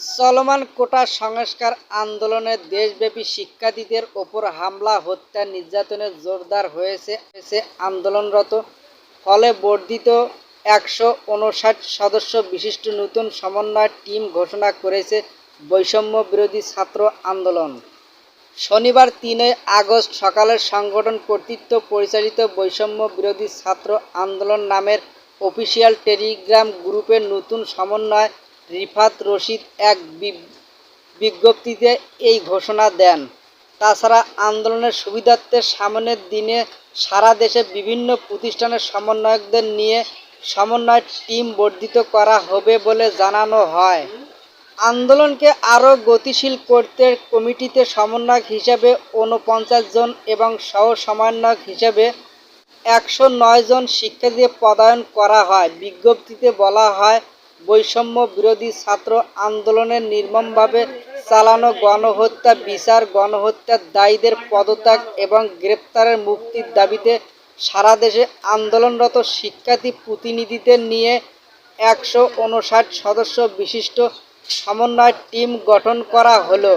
চলমান কোটা সংস্কার আন্দোলনে দেশব্যাপী শিক্ষার্থীদের ওপর হামলা, হত্যা নির্যাতনের জোরদার হয়েছে হয়েছে আন্দোলনরত। ফলে বর্ধিত একশো উনষাট সদস্য বিশিষ্ট নতুন সমন্বয় টিম ঘোষণা করেছে বৈষম্য বিরোধী ছাত্র আন্দোলন। শনিবার তিনই আগস্ট সকালে সংগঠন কর্তৃত্ব পরিচালিত বৈষম্য বিরোধী ছাত্র আন্দোলন নামের অফিসিয়াল টেলিগ্রাম গ্রুপের নতুন সমন্বয় রিফাত রশিদ এক বিজ্ঞপ্তিতে এই ঘোষণা দেন। তাছাড়া আন্দোলনের সুবিধার্থে সামনের দিনে সারা দেশে বিভিন্ন প্রতিষ্ঠানের সমন্বয়কদের নিয়ে সমন্বয় টিম বর্ধিত করা হবে বলে জানানো হয়। আন্দোলনকে আরও গতিশীল করতে কমিটিতে সমন্বয়ক হিসেবে ঊনপঞ্চাশ জন এবং সহ সমন্বয়ক হিসেবে একশো নয় জন শিক্ষার্থীদের পদায়ন করা হয়। বিজ্ঞপ্তিতে বলা হয় বৈষম্য বিরোধী ছাত্র আন্দোলনের নির্মমভাবে চালানো গণহত্যা, বিচার গণহত্যার দায়ীদের পদত্যাগ এবং গ্রেপ্তারের মুক্তির দাবিতে সারা দেশে আন্দোলনরত শিক্ষার্থী প্রতিনিধিদের নিয়ে একশো উনষাট সদস্য বিশিষ্ট সমন্বয় টিম গঠন করা হলো।